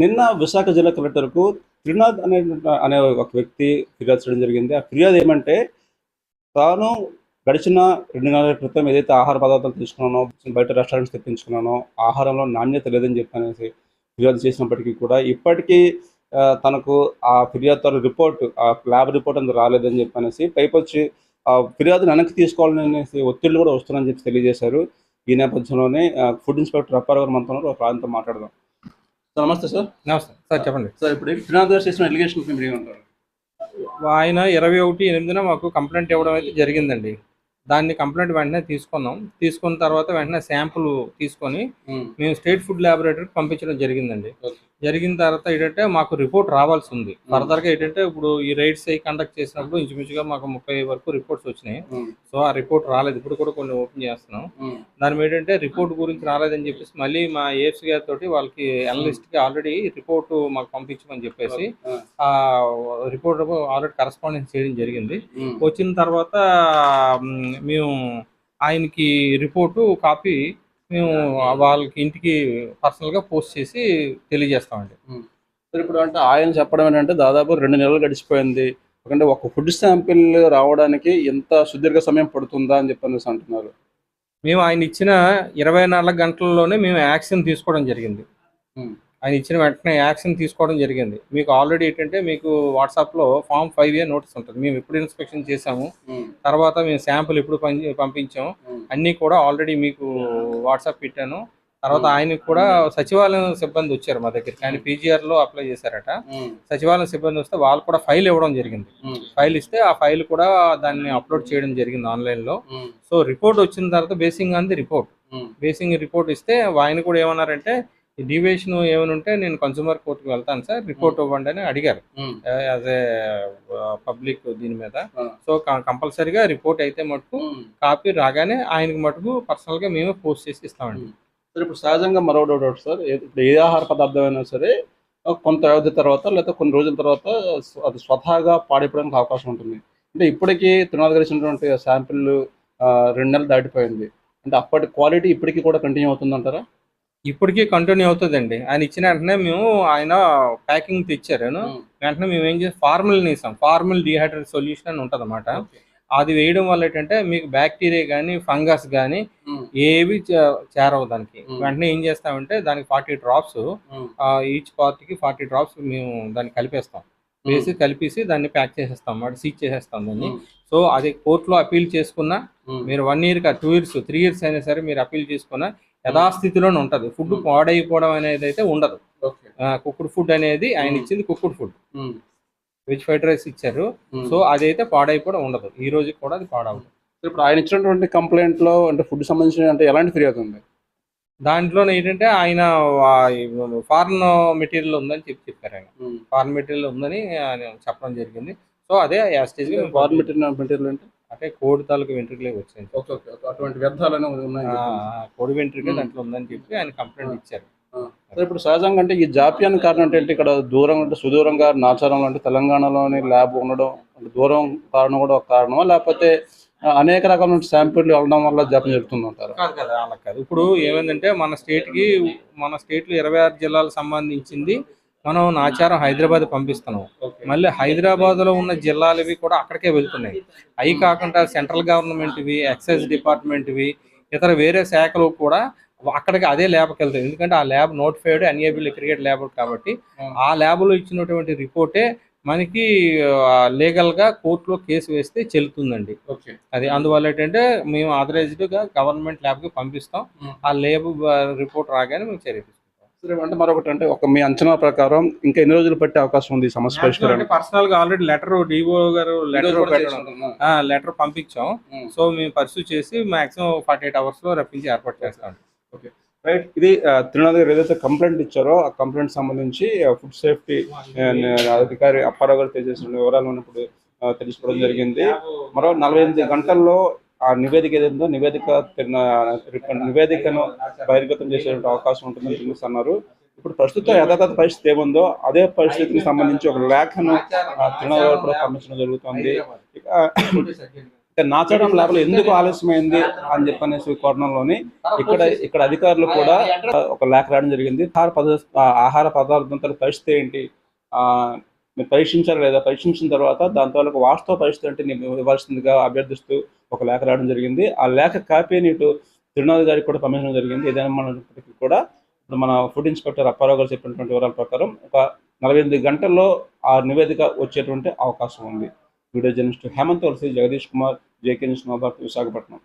నిన్న విశాఖ జిల్లా కలెక్టర్కు త్రినాథ్ అనే అనే ఒక వ్యక్తి ఫిర్యాదు చేయడం జరిగింది. ఆ ఫిర్యాదు ఏమంటే తాను గడిచిన రెండు నెలల క్రితం ఏదైతే ఆహార పదార్థాలు తీసుకున్నానో బయట రెస్టారెంట్స్ తెప్పించుకున్నానో ఆహారంలో నాణ్యత లేదని చెప్పనేసి ఫిర్యాదు చేసినప్పటికీ కూడా ఇప్పటికీ తనకు ఆ ఫిర్యాదు రిపోర్ట్ ఆ ల్యాబ్ రిపోర్ట్ అంత రాలేదని చెప్పనేసి పైపొచ్చి ఆ ఫిర్యాదును వెనక్కి తీసుకోవాలని అనేసి ఒత్తిళ్ళు కూడా వస్తున్నాయని చెప్పి తెలియజేశారు. ఈ నేపథ్యంలోనే ఫుడ్ ఇన్స్పెక్టర్ అప్పారావు గారు మనతో ఒక ప్రాంతం మాట్లాడదాం. సార్ నమస్తే సార్. నమస్తే. సార్ చెప్పండి. సార్ ఇప్పుడు త్రినాథ్ గారు చేసిన ఎలిగేషన్ మీరు ఆయన ఇరవై ఒకటి ఎనిమిదిన మాకు కంప్లైంట్ ఇవ్వడం అయితే జరిగిందండి. దాన్ని కంప్లైంట్ వెంటనే తీసుకున్నాం. తీసుకున్న తర్వాత వెంటనే శాంపుల్ తీసుకొని మేము. స్టేట్ ఫుడ్ ల్యాబొరేటరీకి పంపించడం జరిగిందండి. జరిగిన తర్వాత ఏంటంటే మాకు రిపోర్ట్ రావాల్సి ఉంది. ఫర్దర్గా ఏంటంటే ఇప్పుడు ఈ రైడ్స్ అయి కండక్ట్ చేసినప్పుడు ఇంచుమించుగా మాకు ముప్పై వరకు రిపోర్ట్స్ వచ్చినాయి. సో ఆ రిపోర్ట్ రాలేదు. ఇప్పుడు కూడా కొన్ని ఓపెన్ చేస్తున్నాం. దాని ఏంటంటే రిపోర్ట్ గురించి రాలేదని చెప్పేసి మళ్ళీ మా ఏఎఫ్సి గారితో వాళ్ళకి అనలిస్ట్కి ఆల్రెడీ రిపోర్ట్ మాకు పంపించమని చెప్పేసి ఆ రిపోర్ట్ ఆల్రెడీ కరస్పాండెన్స్ చేయడం జరిగింది. వచ్చిన తర్వాత మేము ఆయనకి రిపోర్టు కాపీ మేము వాళ్ళకి ఇంటికి పర్సనల్గా పోస్ట్ చేసి తెలియజేస్తామండి. ఇప్పుడు అంటే ఆయన చెప్పడం ఏంటంటే దాదాపు రెండు నెలలు గడిచిపోయింది. ఎందుకంటే ఒక ఫుడ్ శాంపిల్ రావడానికి ఎంత సుదీర్ఘ సమయం పడుతుందా అని చెప్పనేసి అంటున్నారు. మేము ఆయన ఇచ్చిన ఇరవై నాలుగు గంటల్లోనే మేము యాక్షన్ తీసుకోవడం జరిగింది. ఆయన ఇచ్చిన వెంటనే యాక్షన్ తీసుకోవడం జరిగింది. మీకు ఆల్రెడీ ఏంటంటే మీకు వాట్సాప్లో ఫామ్ ఫైవ్ ఏ నోటీస్ ఉంటుంది. మేము ఎప్పుడు ఇన్స్పెక్షన్ చేసాము తర్వాత మేము శాంపుల్ ఎప్పుడు పంపి- పంపించాం అన్నీ కూడా ఆల్రెడీ మీకు వాట్సాప్ పెట్టాను. తర్వాత ఆయనకు కూడా సచివాలయం సిబ్బంది వచ్చారు మా దగ్గరికి. ఆయన పీజీఆర్లో అప్లై చేశారట. సచివాలయం సిబ్బంది వస్తే వాళ్ళు కూడా ఫైల్ ఇవ్వడం జరిగింది. ఫైల్ ఇస్తే ఆ ఫైల్ కూడా దాన్ని అప్లోడ్ చేయడం జరిగింది ఆన్లైన్లో. సో రిపోర్ట్ వచ్చిన తర్వాత బేసింగ్ అంది రిపోర్ట్. బేసింగ్ రిపోర్ట్ ఇస్తే ఆయన కూడా ఏమన్నారంటే ఈ డివియేషన్ ఏమైనా ఉంటే నేను కన్సూమర్ కోర్టుకి వెళ్తాను సార్. రిపోర్ట్ ఇవ్వండి అని అడిగారు. యాజ్ ఏ పబ్లిక్ దీని మీద. సో కంపల్సరీగా రిపోర్ట్ అయితే మటుకు కాపీ రాగానే ఆయనకి మటుకు పర్సనల్గా మేమే పోస్ట్ చేసి ఇస్తామండి. సార్ ఇప్పుడు సహజంగా మరో డౌట్ సార్. ఇప్పుడు ఏ ఆహార పదార్థం అయినా సరే కొంత వ్యవధి తర్వాత లేదా కొన్ని రోజుల తర్వాత అది స్వతహాగా పాడైపోవడానికి అవకాశం ఉంటుంది. అంటే ఇప్పటికీ త్రినాథ్ గారు ఇచ్చినటువంటి శాంపిల్ రెండు నెలలు దాటిపోయింది. అంటే అప్పటి క్వాలిటీ ఇప్పటికీ కూడా కంటిన్యూ అవుతుందంటారా? ఇప్పటికీ కంటిన్యూ అవుతుందండి. ఆయన ఇచ్చిన వెంటనే మేము ఆయన ప్యాకింగ్ తెచ్చారు వెంటనే మేము ఏం చేసి ఫార్మల్ వేసాం ఫార్మల్ డిహైడ్రేట్ సొల్యూషన్ అని ఉంటుంది అనమాట అది వేయడం వల్ల ఏంటంటే మీకు బ్యాక్టీరియా కానీ ఫంగస్ కానీ ఏవి చేరవు దానికి. వెంటనే ఏం చేస్తామంటే దానికి ఫార్టీ డ్రాప్స్ ఈచ్ పార్ట్కి ఫార్టీ డ్రాప్స్ మేము దాన్ని కలిపేస్తాం. వేసి కలిపేసి దాన్ని ప్యాక్ చేసేస్తాం అన్నమాట. సీజ్ చేసేస్తాం దాన్ని. సో అది కోర్టులో అపీల్ చేసుకున్నా మీరు one year two years three years అయినా సరే మీరు అపీల్ చేసుకున్నా యథాస్థితిలోనే ఉంటది. Food Hmm. పాడైపోవడం అనేది అయితే ఉండదు. కుక్కుడు ఫుడ్ అనేది ఆయన Hmm. ఇచ్చింది cooked food. Veg fried rice ఇచ్చారు. సో అదైతే పాడైపోవడం ఉండదు. ఈ రోజు కూడా అది పాడవదు ఇప్పుడు ఆయన ఇచ్చినటువంటి కంప్లైంట్లో అంటే ఫుడ్ సంబంధించిన అంటే ఎలాంటి ఫిర్యాదు ఉంది? దాంట్లో ఏంటంటే ఆయన ఫారెన్ మెటీరియల్ ఉందని చెప్పి చెప్పారు ఆయన. ఫారెన్ మెటీరియల్ ఉందని ఆయన చెప్పడం జరిగింది. సో అదే యాస్టేజ్ ఫార్మ్ మెటీరియల్ మెటీరియల్ అంటే? అంటే కోడి తాలూకు వెంట్రుకలే వచ్చింది ఓకే ఓకే అటువంటి వ్యర్థాలు ఉన్నాయి కోడి వెంట్రుకలు. దాంట్లో ఉందని చెప్పి ఆయన కంప్లైంట్ ఇచ్చారు. ఇప్పుడు సహజంగా అంటే ఈ జాప్యానికి కారణం ఏంటంటే ఇక్కడ దూరం అంటే సుదూరంగా నాచారంలో అంటే తెలంగాణలోని ల్యాబ్ ఉండడం అంటే దూరం కారణం కూడా ఒక కారణమా? లేకపోతే అనేక రకమైన శాంపిల్ వెళ్ళడం వల్ల జాప్యం జరుగుతుంది అంటారు? కాదు కదా అలా కాదు. ఇప్పుడు ఏమైందంటే మన స్టేట్కి మన స్టేట్లో ఇరవై ఆరు జిల్లాలకు సంబంధించింది మనం నాచారం హైదరాబాద్ పంపిస్తున్నాం. మళ్ళీ హైదరాబాద్లో ఉన్న జిల్లాలవి కూడా అక్కడికే వెళ్తున్నాయి. అవి కాకుండా సెంట్రల్ గవర్నమెంట్ వి ఎక్సైజ్ డిపార్ట్మెంట్ వి ఇతర వేరే శాఖలు కూడా అక్కడికి అదే ల్యాబ్కి వెళ్తాయి. ఎందుకంటే ఆ lab notified unable cricket lab కాబట్టి ఆ ల్యాబ్లో ఇచ్చినటువంటి రిపోర్టే మనకి లీగల్గా కోర్టులో కేసు వేస్తే చెల్లుతుందండి. ఓకే. అది అందువల్ల ఏంటంటే మేము authorized గా గవర్నమెంట్ ల్యాబ్కి పంపిస్తాం. ఆ ల్యాబ్ రిపోర్ట్ రాగానే మేము చర్య తీసుకుంటాం సరే అంటే మరొకటి అంటే ఒక మీ అంచనా ప్రకారం ఇంకా ఎన్ని రోజులు పట్టే అవకాశం ఉంది సమస్య పరిష్కారానికి? పర్సనల్గా ఆల్రెడీ లెటర్ డిఓ గారు లెటర్ లెటర్ పంపించాం. సో మేము పర్సూ చేసి మాక్సిమం ఫార్టీ ఎయిట్ అవర్స్లో రప్పించి ఏర్పాటు చేస్తాం. రైట్ ఇది త్రినాథ్ గారు ఏదైతే కంప్లైంట్ ఇచ్చారో ఆ కంప్లైంట్ సంబంధించి ఫుడ్ సేఫ్టీ అధికారి అప్పారావు గారు తెలియజేసిన వివరాలు ఉన్నప్పుడు తెలుసుకోవడం జరిగింది. మరో నలభై ఎనిమిది గంటల్లో ఆ నివేదిక ఏదైందో నివేదిక నివేదికను బహిర్గతం చేసేటువంటి అవకాశం ఉంటుందని చూపిస్తున్నారు ఇప్పుడు ప్రస్తుతం యథాతథ పరిస్థితి ఏముందో అదే పరిస్థితికి సంబంధించి ఒక లేఖను ఆ, కూడా పంపించడం జరుగుతుంది. ఇక నాచడం లేకపోతే ఎందుకు ఆలస్యమైంది అని చెప్పనేసి కోణంలోని ఇక్కడ ఇక్కడ అధికారులు కూడా ఒక లేఖ రాయడం జరిగింది. ఆహార పదార్థ ఆహార పదార్థాల పరిస్థితి ఏంటి? ఆ, మీరు పరీక్షించారు లేదా పరీక్షించిన తర్వాత దాని తాలూకు వాస్తవ పరిస్థితి అంటే నేను ఇవ్వాల్సిందిగా అభ్యర్థిస్తూ ఒక లేఖ రావడం జరిగింది. ఆ లేఖ కాపీని ఇటు తిరునాథ్ గారికి కూడా పంపించడం జరిగింది. ఏదైనా మనకి కూడా ఇప్పుడు మన ఫుడ్ ఇన్స్పెక్టర్ అప్పారావు గారు చెప్పినటువంటి వివరాల ప్రకారం ఒక నలభై ఎనిమిది గంటల్లో ఆ నివేదిక వచ్చేటువంటి అవకాశం ఉంది. Video journalist Hemanth Valasi Jagadish Kumar JK news Visakhapatnam.